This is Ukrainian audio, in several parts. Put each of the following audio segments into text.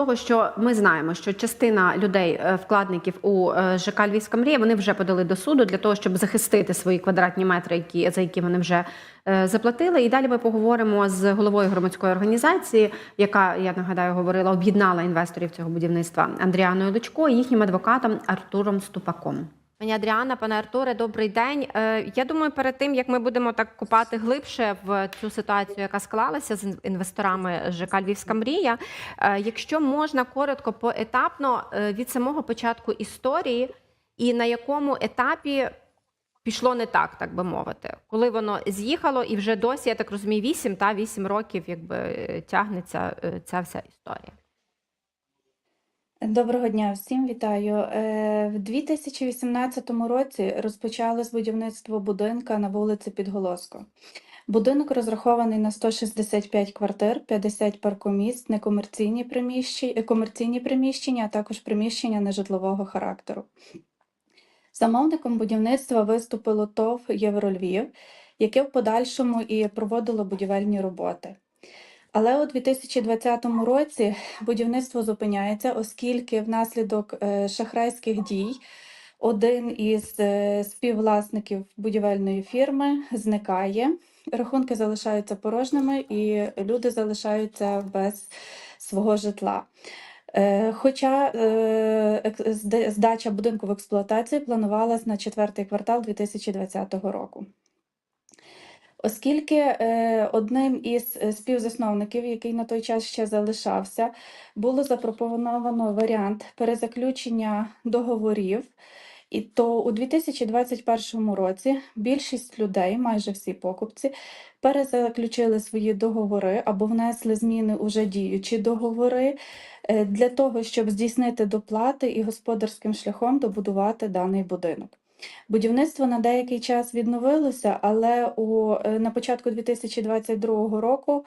Того, що ми знаємо, що частина людей, е, вкладників у е, ЖК Львівська мрія, вони вже подали до суду для того, щоб захистити свої квадратні метри, які за які вони вже е, заплатили. І далі ми поговоримо з головою громадської організації, яка я нагадаю говорила, об'єднала інвесторів цього будівництва Андріаною Дочко і їхнім адвокатом Артуром Ступаком. Пані Адріана, пане Артуре, добрий день. Е, Я думаю, перед тим як ми будемо так копати глибше в цю ситуацію, яка склалася з інвесторами ЖК Львівська мрія. е, Якщо можна коротко поетапно е, від самого початку історії, і на якому етапі пішло не так, так би мовити, коли воно з'їхало, і вже досі, я так розумію, 8 та 8 років, якби тягнеться ця вся історія. Доброго дня всім, вітаю. Е, В 2018 році розпочалось будівництво будинка на вулиці Підголоско. Будинок розрахований на 165 квартир, 50 паркомісць, некомерційні приміщення, комерційні приміщення, а також приміщення нежитлового характеру. Замовником будівництва виступило ТОВ Єврольвів, яке в подальшому і проводило будівельні роботи. Але у 2020 році будівництво зупиняється, оскільки внаслідок е, шахрайських дій один із е, співвласників будівельної фірми зникає, рахунки залишаються порожніми і люди залишаються без свого житла. Е, Хоча здача будинку в експлуатацію планувалась на четвертий квартал 2020 року. Оскільки е, одним із е, співзасновників, який на той час ще залишався, було запропоновано варіант перезаключення договорів, і то у 2021 році більшість людей, майже всі покупці, перезаключили свої договори або внесли зміни уже діючі договори е, для того, щоб здійснити доплати і господарським шляхом добудувати даний будинок. Будівництво на деякий час відновилося, але у, е, на початку 2022 року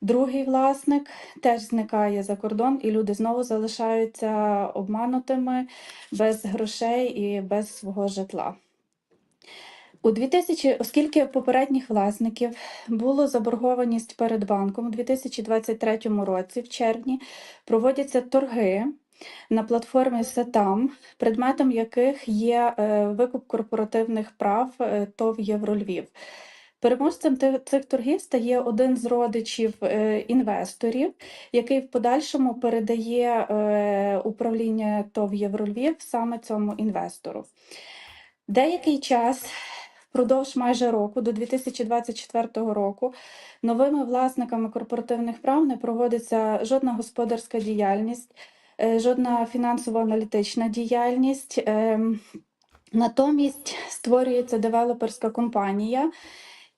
другий власник теж зникає за кордон, і люди знову залишаються обманутими, без грошей і без свого житла. У 2000, оскільки попередніх власників було заборгованість перед банком у 2023 році, в червні, проводяться торги на платформі Сетам, предметом яких є е, викуп корпоративних прав е, ТОВ Єврольвів. Переможцем цих торгів стає один з родичів е, інвесторів, який в подальшому передає управління ТОВ Єврольвів саме цьому інвестору. Деякий час, впродовж майже року, до 2024 року, новими власниками корпоративних прав не проводиться жодна господарська діяльність, жодна фінансово-аналітична діяльність. Ем, Натомість створюється девелоперська компанія,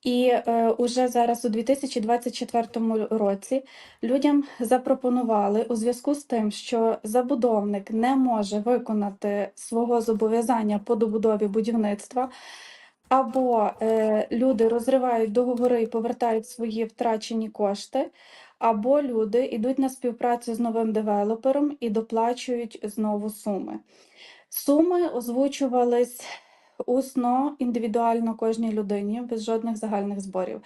і е, уже зараз у 2024 році людям запропонували у зв'язку з тим, що забудовник не може виконати свого зобов'язання по добудові будівництва, або е, люди розривають договори і повертають свої втрачені кошти, або люди йдуть на співпрацю з новим девелопером і доплачують знову суми. Суми озвучувались усно, індивідуально кожній людині, без жодних загальних зборів.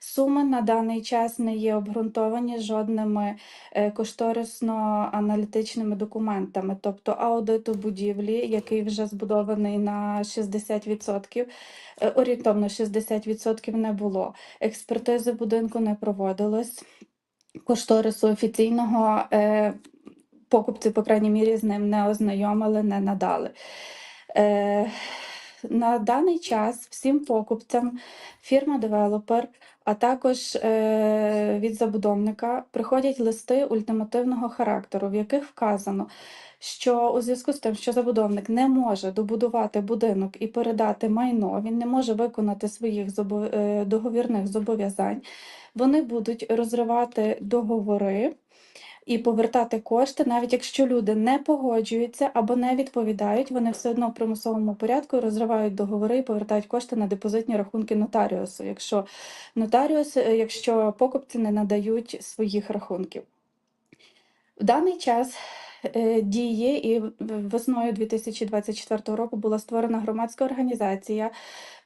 Суми на даний час не є обґрунтовані жодними е, кошторисно-аналітичними документами, тобто аудиту будівлі, який вже збудований на 60%, е, орієнтовно 60% не було. Експертизи будинку не проводилось. Кошторису офіційного е, покупці, по крайній мірі, з ним не ознайомили, не надали. Е, на даний час всім покупцям фірма-девелопер, а також е, від забудовника приходять листи ультимативного характеру, в яких вказано, що у зв'язку з тим, що забудовник не може добудувати будинок і передати майно, він не може виконати своїх е, договірних зобов'язань, вони будуть розривати договори і повертати кошти, навіть якщо люди не погоджуються або не відповідають, вони все одно в примусовому порядку розривають договори і повертають кошти на депозитні рахунки нотаріусу, якщо нотаріус, е, якщо покупці не надають своїх рахунків. В даний час е, діє і весною 2024 року була створена громадська організація,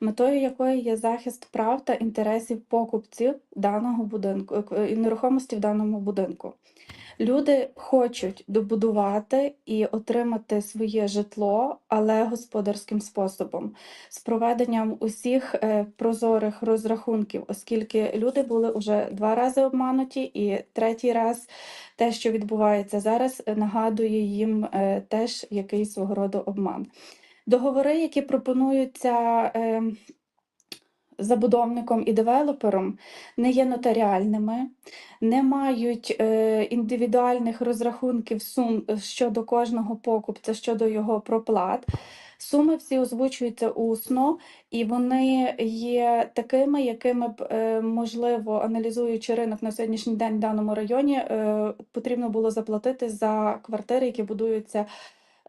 метою якої є захист прав та інтересів покупців даного будинку е, нерухомості в даному будинку. Люди хочуть добудувати і отримати своє житло, але господарським способом, з проведенням усіх е, прозорих розрахунків, оскільки люди були вже два рази обмануті, і третій раз те, що відбувається зараз, нагадує їм е, теж якийсь свого роду обман. Договори, які пропонуються е, забудовником і девелопером, не є нотаріальними, не мають е, індивідуальних розрахунків сум щодо кожного покупця, щодо його проплат. Суми всі озвучуються усно, і вони є такими, якими б, е, можливо, аналізуючи ринок на сьогоднішній день в даному районі, е, потрібно було заплатити за квартири, які будуються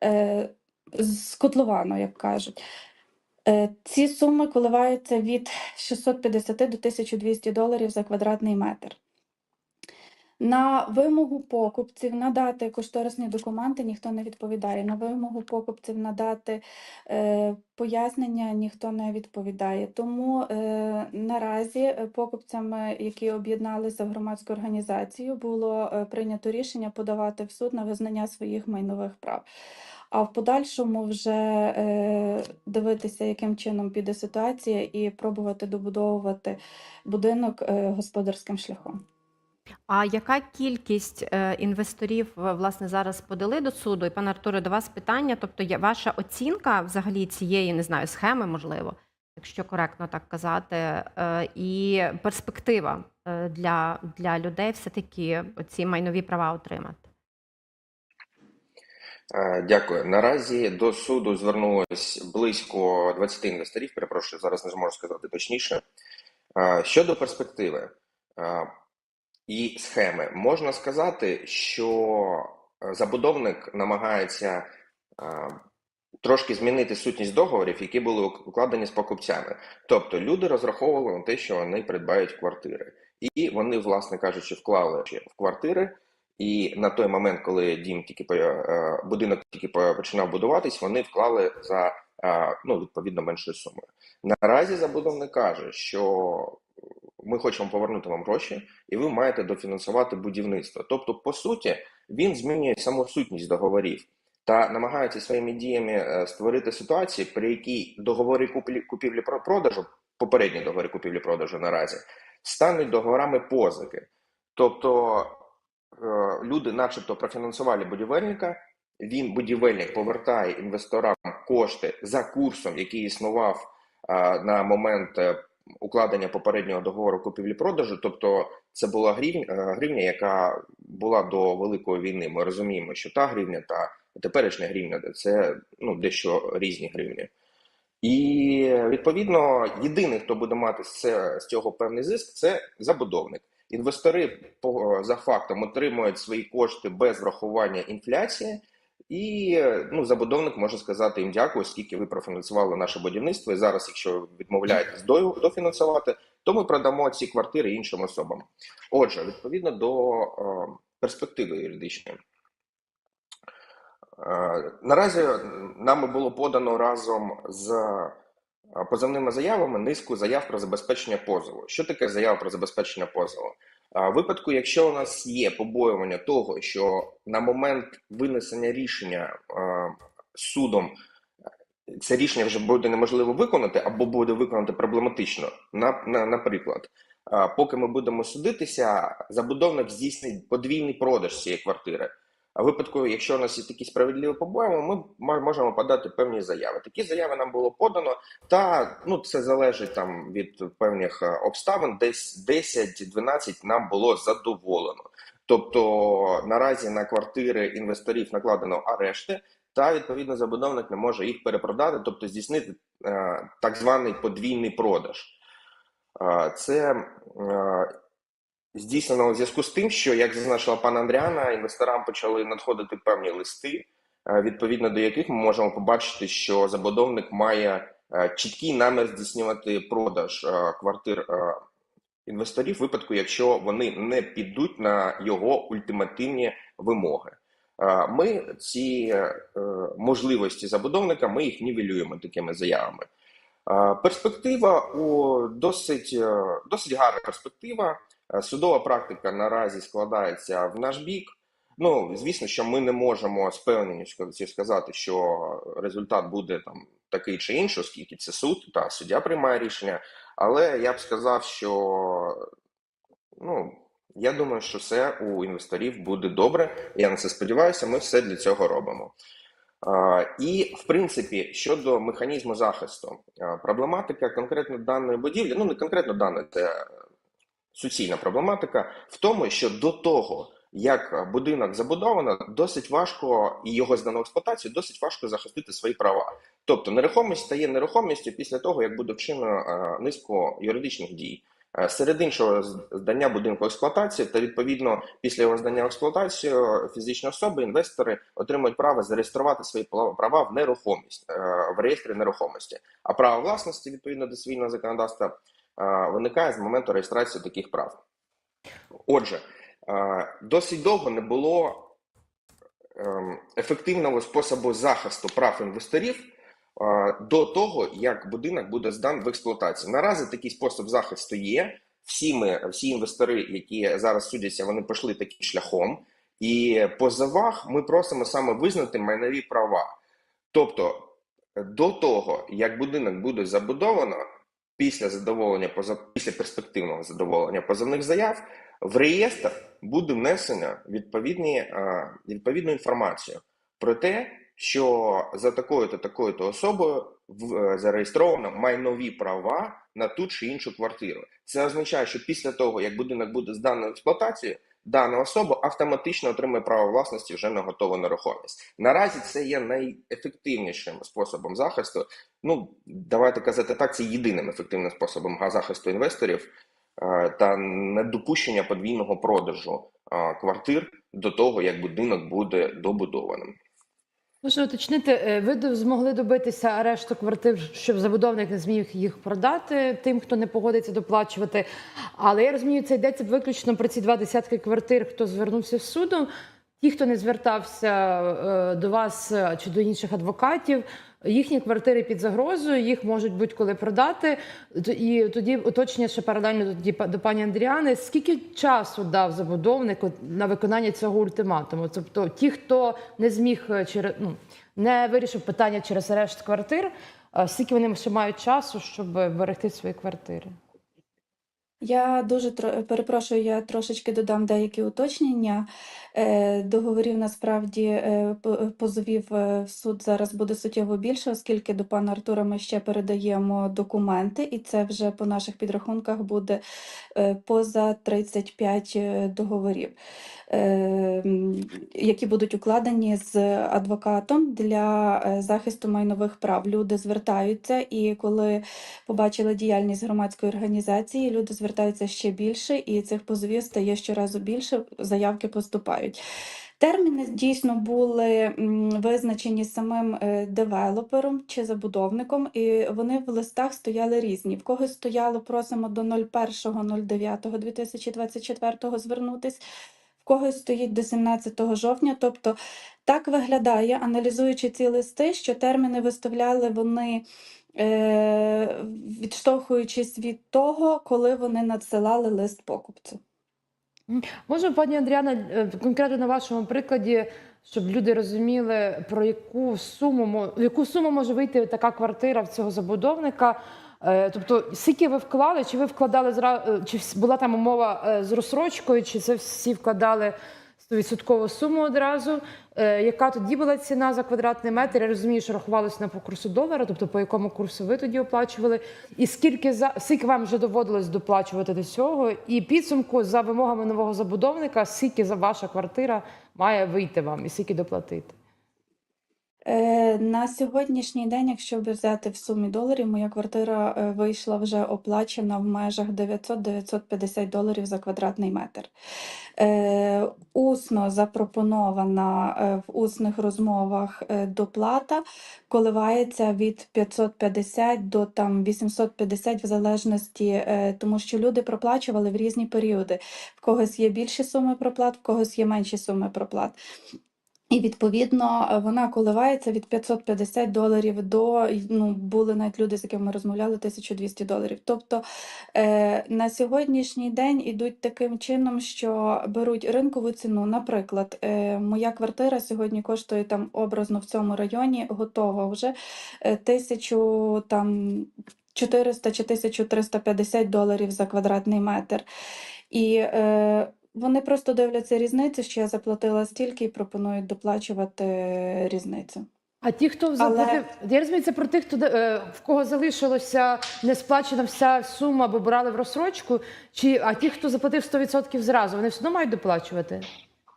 е, з як кажуть. Е, Ці суми коливаються від 650 до 1200 доларів за квадратний метр. На вимогу покупців надати кошторисні документи ніхто не відповідає. На вимогу покупців надати е, пояснення ніхто не відповідає. Тому е, наразі покупцями, які об'єдналися в громадську організацію, було е, прийнято рішення подавати в суд на визнання своїх майнових прав. А в подальшому вже е, дивитися, яким чином піде ситуація, і пробувати добудовувати будинок е, господарським шляхом. А яка кількість е, інвесторів власне зараз подали до суду? І пане Артуре, до вас питання. Тобто, ваша оцінка взагалі цієї не знаю схеми, можливо, якщо коректно так казати, і перспектива для, для людей все таки ці майнові права отримати. Е, Дякую. Наразі до суду звернулось близько 20 інвесторів. Перепрошую, зараз не зможу сказати точніше. Е, Щодо перспективи е, і схеми, можна сказати, що забудовник намагається трошки змінити сутність договорів, які були укладені з покупцями. Тобто люди розраховували на те, що вони придбають квартири, і вони, власне кажучи, вклали в квартири. І на той момент, коли дім тільки е, будинок тільки починав будуватись, вони вклали за е, ну відповідно меншою сумою. Наразі забудовник каже, що ми хочемо повернути вам гроші, і ви маєте дофінансувати будівництво. Тобто, по суті, він змінює саму сутність договорів та намагається своїми діями е, створити ситуацію, при якій договори куплі- купівлі-продажу, попередні договори купівлі-продажу наразі, стануть договорами позики. Тобто люди, начебто, профінансували будівельника. Він, будівельник, повертає інвесторам кошти за курсом, який існував е, на момент е, укладення попереднього договору купівлі-продажу. Тобто, це була гривня, е, яка була до великої війни. Ми розуміємо, що та гривня та теперішня гривня це ну дещо різні гривні. І відповідно єдиний, хто буде мати з цього певний зиск, це забудовник. Інвестори за фактом отримують свої кошти без врахування інфляції, і ну забудовник може сказати їм дякую, скільки ви профінансували наше будівництво. І зараз, якщо відмовляєтесь до- дофінансувати, то ми продамо ці квартири іншим особам. Отже, відповідно до е, перспективи юридичної. Е, Наразі нами було подано разом з е, позовними заявами низку заяв про забезпечення позову. Що таке заява про забезпечення позову? Випадку, якщо у нас є побоювання того, що на момент винесення рішення судом це рішення вже буде неможливо виконати або буде виконати проблематично, на, на, наприклад, поки ми будемо судитися, забудовник здійснить подвійний продаж цієї квартири. Випадку, якщо у нас є такі справедливі побоїми, ми можемо подати певні заяви. Такі заяви нам було подано, та ну це залежить там від певних е, обставин. Десь 10-12 нам було задоволено. Тобто наразі на квартири інвесторів накладено арешти, та відповідно забудовник не може їх перепродати, тобто здійснити е, так званий подвійний продаж. Е, це е, здійснено у зв'язку з тим, що як зазначила пана Андріана, інвесторам почали надходити певні листи, е, відповідно до яких ми можемо побачити, що забудовник має е, чіткий намір здійснювати продаж е, квартир інвесторів, випадку, якщо вони не підуть на його ультимативні вимоги. Ми ці можливості забудовника ми їх нівелюємо такими заявами. Перспектива у досить, досить гарна перспектива. Е, Судова практика наразі складається в наш бік. Ну, звісно, що ми не можемо з певністю сказати, що результат буде там такий чи інший, оскільки це суд, та суддя приймає рішення. Але я б сказав, що ну, я думаю, що все у інвесторів буде добре. Я на це сподіваюся, ми все для цього робимо. І, в принципі, щодо механізму захисту, проблематика конкретно даної будівлі, ну не конкретно даної, це суцільна проблематика в тому, що до того, як будинок забудовано, досить важко і його здано експлуатацію, досить важко захистити свої права. Тобто нерухомість стає нерухомістю після того, як буде вчинено е, низку юридичних дій. Е, Серед іншого, здання будинку в експлуатацію та відповідно після його здання в експлуатацію фізичні особи, інвестори отримують право зареєструвати свої права в нерухомість е, в реєстрі нерухомості. А право власності відповідно до цивільного законодавства виникає з моменту реєстрації таких прав. Отже, досить довго не було ем, ефективного способу захисту прав інвесторів до того, як будинок буде здан в експлуатацію. Наразі такий спосіб захисту є. Всі ми, всі інвестори, які зараз судяться, вони пішли таким шляхом. І по завах ми просимо саме визнати майнові права. Тобто, до того, як будинок буде забудовано, після задоволення після перспективного задоволення позовних заяв, в реєстр буде внесено відповідну інформацію про те, що за такою-то такою-то особою е, зареєстровано майнові права на ту чи іншу квартиру. Це означає, що після того, як будинок буде зданий в експлуатацію, дана особа автоматично отримує право власності вже на готову нерухомість. Наразі це є найефективнішим способом захисту. Ну давайте казати так, це єдиним ефективним способом захисту інвесторів е, та недопущення подвійного продажу е, квартир до того, як будинок буде добудованим. Можна уточнити, е, ви змогли добитися арешту квартир, щоб забудовник не зміг їх продати тим, хто не погодиться доплачувати. Але я розумію, це йдеться виключно про ці два десятки квартир, хто звернувся з судом. Ті, хто не звертався е, до вас е, чи до інших адвокатів, їхні квартири під загрозою, їх можуть будь-коли продати. І тоді уточнення ще паралельно тоді до пані Андріани. Скільки часу дав забудовник на виконання цього ультиматуму? Тобто, ті, хто не зміг е, через ну не вирішив питання через арешт квартир, е, скільки вони ще мають часу, щоб берегти свої квартири? Я дуже тро- перепрошую, я трошечки додам деякі уточнення. Е, Договорів насправді е, позовів е, в суд зараз буде суттєво більше, оскільки до пана Артура ми ще передаємо документи, і це вже по наших підрахунках буде е, поза 35 е, договорів, е, які будуть укладені з адвокатом для е, захисту майнових прав. Люди звертаються, і коли побачили діяльність громадської організації, люди звертаються ще більше, і цих позовів стає щоразу більше, заявки поступають. Терміни дійсно були визначені самим е, девелопером чи забудовником, і вони в листах стояли різні. В когось стояло просимо до 01.09.2024 звернутись, когось стоїть до 17 жовтня. Тобто так виглядає, аналізуючи ці листи, що терміни виставляли вони е, відштовхуючись від того, коли вони надсилали лист покупцю. Може, пані Андріана, е, конкретно на вашому прикладі, щоб люди розуміли, про яку суму яку суму може вийти така квартира в цього забудовника. Е, Тобто, скільки ви вклали, чи ви вкладали е, чи була там умова е, з розсрочкою, чи це всі вкладали 100% суму одразу? Яка тоді була ціна за квадратний метр? Я розумію, що рахувалося не по курсу долара, тобто по якому курсу ви тоді оплачували, і скільки за скільки вам вже доводилось доплачувати до цього? І підсумку за вимогами нового забудовника, скільки за ваша квартира має вийти вам і скільки доплатити? Е, На сьогоднішній день, якщо взяти в сумі доларів, моя квартира е, вийшла вже оплачена в межах 900-950 доларів за квадратний метр. Е, Усно запропонована в усних розмовах доплата коливається від 550 до там 850 в залежності, тому що люди проплачували в різні періоди. В когось є більші суми проплат, в когось є менші суми проплат. І відповідно е, вона коливається від 550 доларів до ну були навіть люди, з якими ми розмовляли, 1200 доларів. Тобто е, на сьогоднішній день ідуть таким чином, що беруть ринкову ціну. Наприклад, е, моя квартира сьогодні коштує там образно в цьому районі, готова вже е, тисячу там 400 чи 1350 доларів за квадратний метр. І е, вони просто дивляться різницю, що я заплатила стільки і пропонують доплачувати різницю. А ті, хто Але- заплатив, я розумію, це про тих, хто е, в кого залишилося не сплачена вся сума, бо брали в розсрочку, чи а ті, хто заплатив 100% зразу, вони все одно мають доплачувати.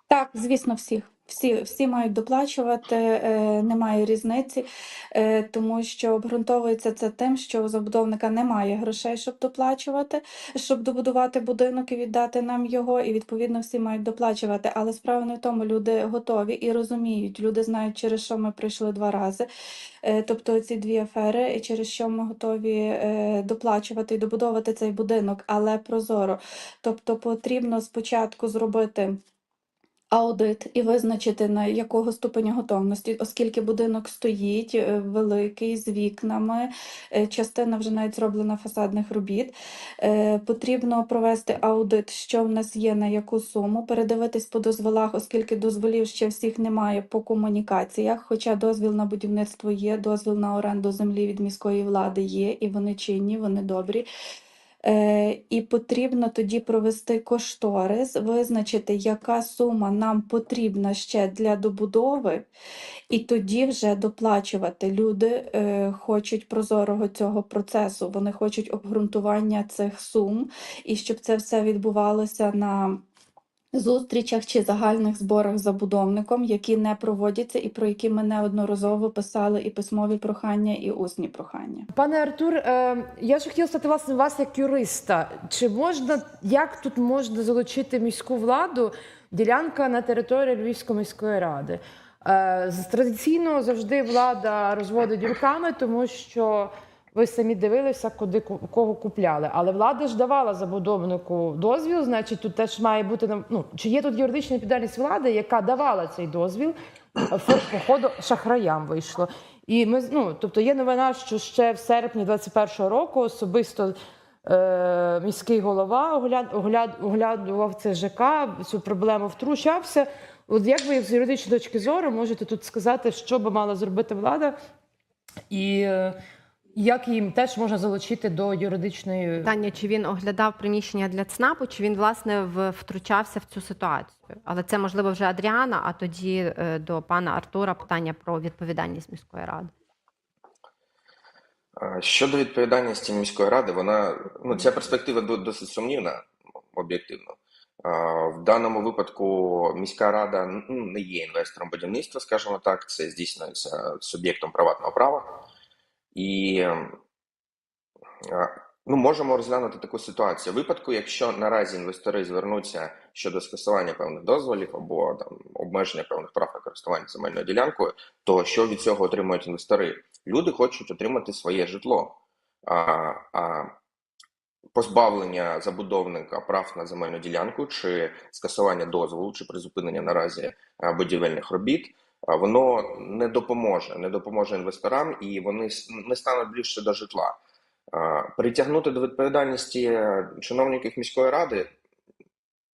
Так, звісно, всіх. Всі, всі мають доплачувати, е, немає різниці, е, тому що обґрунтовується це тим, що у забудовника немає грошей, щоб доплачувати, щоб добудувати будинок і віддати нам його, і відповідно всі мають доплачувати. Але справа не в тому, люди готові і розуміють, люди знають, через що ми прийшли два рази. Е, Тобто ці дві афери, і через що ми готові доплачувати і добудовувати цей будинок, але прозоро. Тобто потрібно спочатку зробити. Аудит і визначити на якого ступеня готовності, оскільки будинок стоїть е, великий з вікнами, е, частина вже навіть зроблена фасадних робіт. Е, Потрібно провести аудит, що в нас є, на яку суму, передивитись по дозволах, оскільки дозволів ще всіх немає по комунікаціях. Хоча дозвіл на будівництво є, дозвіл на оренду землі від міської влади є, і вони чинні, вони добрі. Е, і потрібно тоді провести кошторис, визначити, яка сума нам потрібна ще для добудови, і тоді вже доплачувати. Люди е, хочуть прозорого цього процесу, вони хочуть обґрунтування цих сум, і щоб це все відбувалося на зустрічах чи загальних зборах з забудовником, які не проводяться, і про які ми неодноразово писали і письмові прохання, і усні прохання. Пане Артур, е, я ж хотіла стати власне вас як юриста. Чи можна як тут можна залучити міську владу ділянка на території Львівської міської ради? Е, Традиційно завжди влада розводить руками, тому що ви самі дивилися, куди кого купляли. Але влада ж давала забудовнику дозвіл, значить, тут теж має бути ну, чи є тут юридична відповідальність влади, яка давала цей дозвіл, походу шахраям вийшло. І ми ну, тобто є новина, що ще в серпні 21-го року особисто е, міський голова огляд, огляд, оглядував це ЖК, цю проблему втручався. От як ви з юридичної точки зору можете тут сказати, що би мала зробити влада, і е, як їм теж можна залучити до юридичної Питання, чи він оглядав приміщення для ЦНАПу, чи він власне втручався в цю ситуацію. Але це можливо вже Адріана, а тоді е, до пана Артура питання про відповідальність міської ради. Щодо відповідальності міської ради, вона ну ця перспектива досить сумнівна, об'єктивно. В даному випадку міська рада ну, не є інвестором будівництва, скажімо так, це здійснюється суб'єктом приватного права. І ну, можемо розглянути таку ситуацію. В випадку, якщо наразі інвестори звернуться щодо скасування певних дозволів або там обмеження певних прав на користування земельною ділянкою, то що від цього отримують інвестори? Люди хочуть отримати своє житло. А, а позбавлення забудовника прав на земельну ділянку чи скасування дозволу, чи призупинення наразі будівельних робіт, воно не допоможе, не допоможе інвесторам, і вони не стануть ближче до житла. Притягнути до відповідальності е, чиновників міської ради,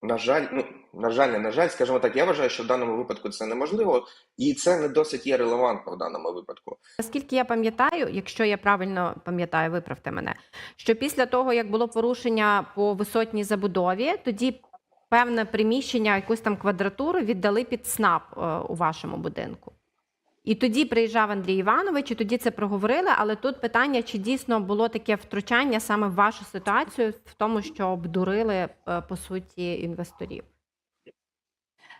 на жаль, ну на жаль, не на жаль, скажімо так, я вважаю, що в даному випадку це неможливо, і це не досить є релевантно в даному випадку. Наскільки я пам'ятаю, якщо я правильно пам'ятаю, виправте мене, що після того, як було порушення по висотній забудові, тоді певне приміщення, якусь там квадратуру віддали під СНАП е, у вашому будинку. І тоді приїжджав Андрій Іванович, і тоді це проговорили. Але тут питання, чи дійсно було таке втручання саме в вашу ситуацію, в тому, що обдурили е, по суті інвесторів.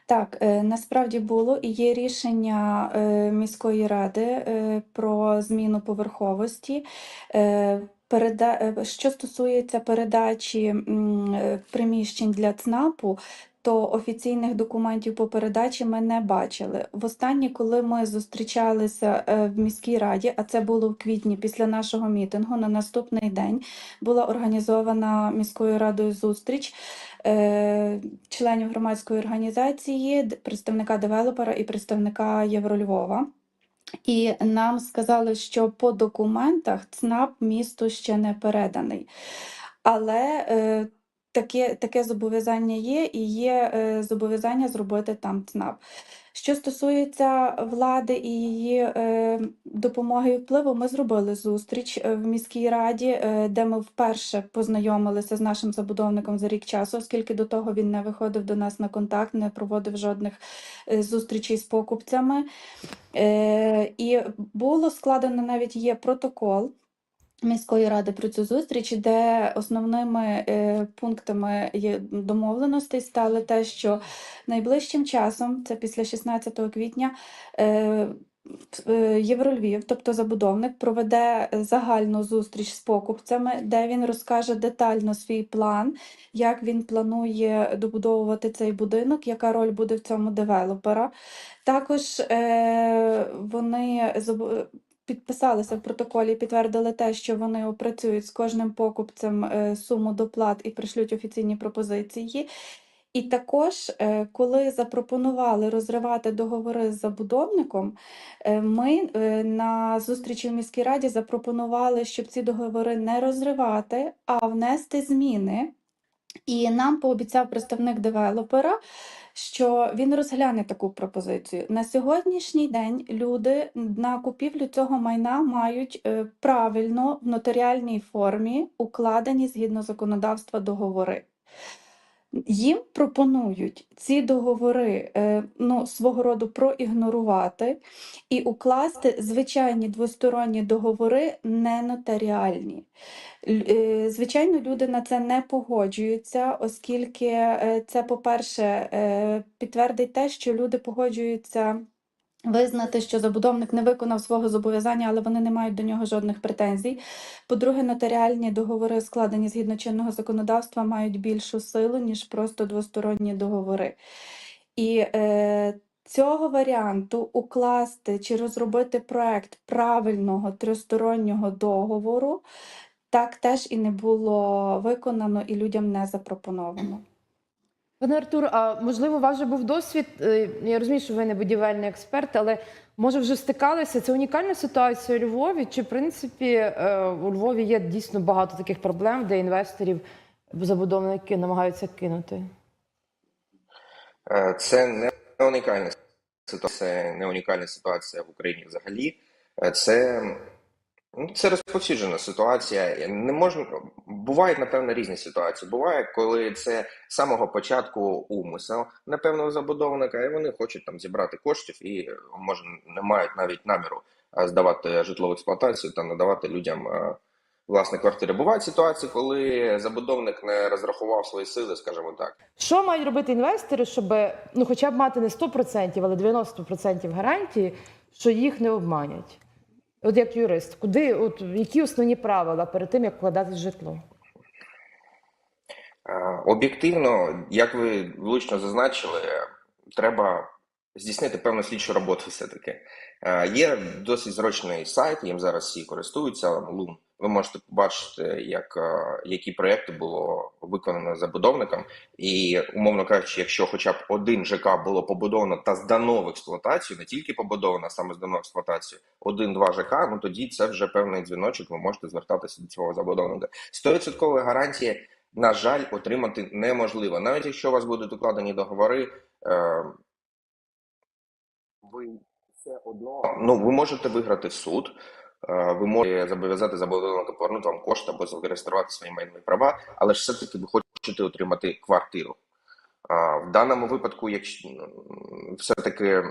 Так, е, насправді було і є рішення міської ради про зміну поверховості. Переда... е, Що стосується передачі е, приміщень для ЦНАПу, то офіційних документів по передачі ми не бачили. Востаннє, коли ми зустрічалися е, в міській раді, а це було в квітні після нашого мітингу, на наступний день була організована міською радою зустріч членів громадської організації, представника девелопера і представника Єврольвова. І нам сказали, що по документах ЦНАП місту ще не переданий. Але е, таке, таке зобов'язання є, і є е, зобов'язання зробити там ЦНАП. Що стосується влади і її е, допомоги і впливу, ми зробили зустріч е, в міській раді, е, де ми вперше познайомилися з нашим забудовником за рік часу, оскільки до того він не виходив до нас на контакт, не проводив жодних е, зустрічей з покупцями. Е, і було складено навіть є протокол. Міської ради про цю зустріч, де основними е, пунктами домовленостей стали те, що найближчим часом, це після 16 квітня, е, е, Єврольвів, тобто забудовник, проведе загальну зустріч з покупцями, де він розкаже детально свій план, як він планує добудовувати цей будинок, яка роль буде в цьому девелопера. Також е, вони підписалися в протоколі, підтвердили те, що вони опрацюють з кожним покупцем е, суму доплат і пришлють офіційні пропозиції. І також, е, коли запропонували розривати договори з забудовником, е, ми на зустрічі в міській раді запропонували, щоб ці договори не розривати, а внести зміни. І нам пообіцяв представник девелопера, що він розгляне таку пропозицію. На сьогоднішній день люди на купівлю цього майна мають е, правильно в нотаріальній формі укладені згідно законодавства договори. Їм пропонують ці договори е, ну, свого роду проігнорувати і укласти звичайні двосторонні договори не нотаріальні. Е, Звичайно, люди на це не погоджуються, оскільки е, це, по-перше, підтвердить те, що люди погоджуються визнати, що забудовник не виконав свого зобов'язання, але вони не мають до нього жодних претензій. По-друге, нотаріальні договори, складені згідно чинного законодавства, мають більшу силу, ніж просто двосторонні договори. І е, цього варіанту укласти чи розробити проект правильного тристороннього договору так теж і не було виконано і людям не запропоновано. Пане Артур, а можливо, у вас вже був досвід? е, Я розумію, що ви не будівельний експерт, але може вже стикалися. Це унікальна ситуація у Львові? Чи в принципі е, у Львові є дійсно багато таких проблем, де інвесторів забудовники намагаються кинути? Е, Це не унікальна ситуація, це не унікальна ситуація в Україні взагалі. Це, це розповсюджена ситуація. Не можна бувають напевно різні ситуації. Буває, коли це з самого початку умисел напевно забудовника, і вони хочуть там зібрати коштів і може не мають навіть наміру здавати житлову експлуатацію та надавати людям. Власне, квартири бувають ситуації, коли забудовник не розрахував свої сили, скажімо так. Що мають робити інвестори, щоб ну, хоча б мати не 100%, але 90% гарантії, що їх не обманять? От як юрист, куди, от які основні правила перед тим, як вкладати житло? Е, Об'єктивно, як ви влучно зазначили, треба здійснити певну слідчу роботу все-таки. Е, Є досить зручний сайт, їм зараз всі користуються, Loom. Ви можете побачити, як, е, які проекти було виконано забудовником. І, умовно кажучи, якщо хоча б один ЖК було побудовано та здано в експлуатацію, не тільки побудовано, а саме здано в експлуатацію, один-два ЖК, ну тоді це вже певний дзвіночок, ви можете звертатися до цього забудовника. 100% гарантії на жаль, отримати неможливо. Навіть якщо у вас будуть укладені договори, е, ви все одно ну, ви можете виграти суд, ви можете зобов'язати забудовника повернути вам кошти або зареєструвати свої майнові права, але ж все-таки ви хочете отримати квартиру. В даному випадку, якщо все-таки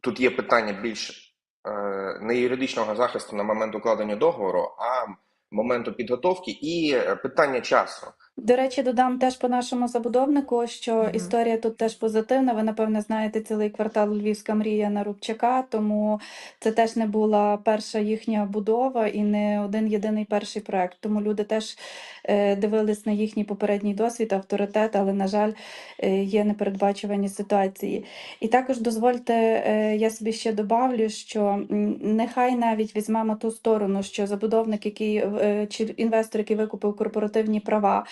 тут є питання більш е, не юридичного захисту на момент укладення договору, а моменту підготовки і е, питання часу. До речі, додам теж по нашому забудовнику, що Мгм. історія тут теж позитивна. Ви, напевне, знаєте цілий квартал Львівська мрія на Рубчака, тому це теж не була перша їхня будова і не один єдиний перший проект. Тому люди теж е, дивились на їхній попередній досвід, авторитет, але, на жаль, е, є непередбачувані ситуації. І також дозвольте, е, я собі ще добавлю, що нехай навіть візьмемо ту сторону, що забудовник, який е, чи інвестор, який викупив корпоративні права,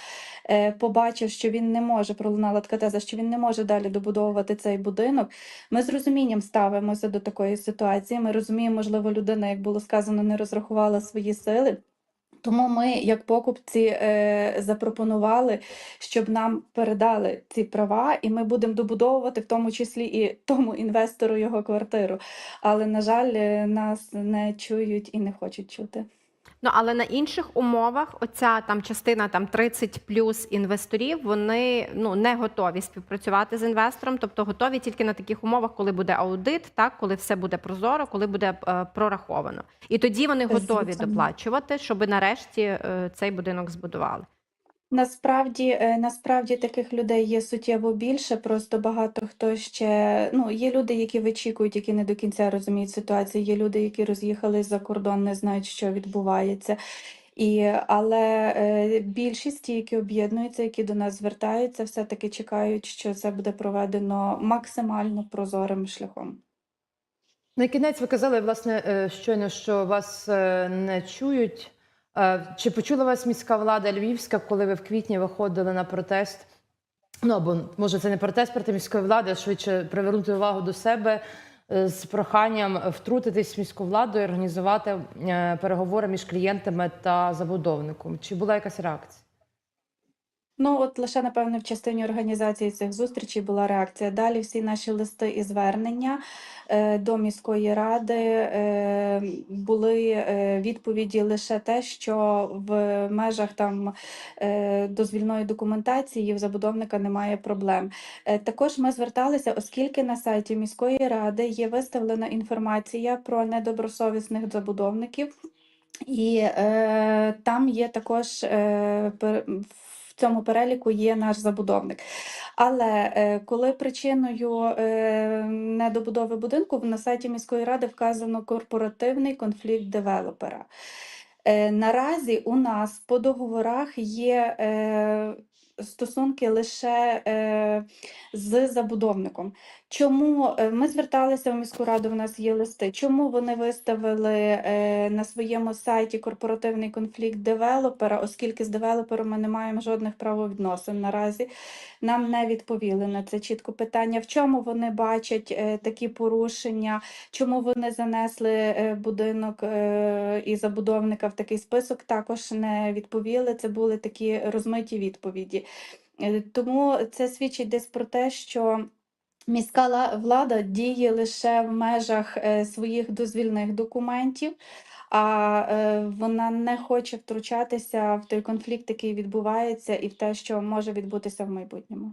побачив, що він не може, пролунала така теза, що він не може далі добудовувати цей будинок. Ми з розумінням ставимося до такої ситуації. Ми розуміємо, можливо, людина, як було сказано, не розрахувала свої сили. Тому ми, як покупці, е, запропонували, щоб нам передали ці права, і ми будемо добудовувати в тому числі і тому інвестору його квартиру. Але, на жаль, е, нас не чують і не хочуть чути. Ну але на інших умовах, оця там частина там 30 плюс інвесторів, вони ну не готові співпрацювати з інвестором, тобто готові тільки на таких умовах, коли буде аудит, так коли все буде прозоро, коли буде е, прораховано. І тоді вони готові Звісно. доплачувати, щоб нарешті е, цей будинок збудували. Насправді, е, насправді таких людей є суттєво більше. Просто багато хто ще ну є люди, які вичікують, які не до кінця розуміють ситуацію. Є люди, які роз'їхались за кордон, не знають, що відбувається. І, але е, більшість, ті, які об'єднуються, які до нас звертаються, все-таки чекають, що це буде проведено максимально прозорим шляхом. На кінець ви казали, власне, е, щойно, що вас е, не чують. Е, Чи почула вас міська влада Львівська, коли ви в квітні виходили на протест? Ну або може це не протест проти міської влади, а швидше привернути увагу до себе е, з проханням втрутитись в міську владу і організувати е, переговори між клієнтами та забудовником. Чи була якась реакція? Ну, от лише, напевне, в частині організації цих зустрічей була реакція. Далі всі наші листи і звернення е, до міської ради е, були е, відповіді лише те, що в межах там дозвільної документації в забудовника немає проблем. Також ми зверталися, оскільки на сайті міської ради є виставлена інформація про недобросовісних забудовників. І е, там є також е, цьому переліку є наш забудовник. Але е, коли причиною е, недобудови будинку на сайті міської ради вказано корпоративний конфлікт девелопера. Е, наразі у нас по договорах є стосунки лише е, з забудовником. Чому е, ми зверталися в міську раду? У нас є листи. Чому вони виставили е, на своєму сайті корпоративний конфлікт девелопера, оскільки з девелопером ми не маємо жодних правовідносин наразі. Нам не відповіли на це чітко питання, в чому вони бачать е, такі порушення, чому вони занесли е, будинок е, і забудовника в такий список, також не відповіли. Це були такі розмиті відповіді. Е, Тому це свідчить десь про те, що міська влада діє лише в межах е, своїх дозвільних документів, а е, вона не хоче втручатися в той конфлікт, який відбувається, і в те, що може відбутися в майбутньому.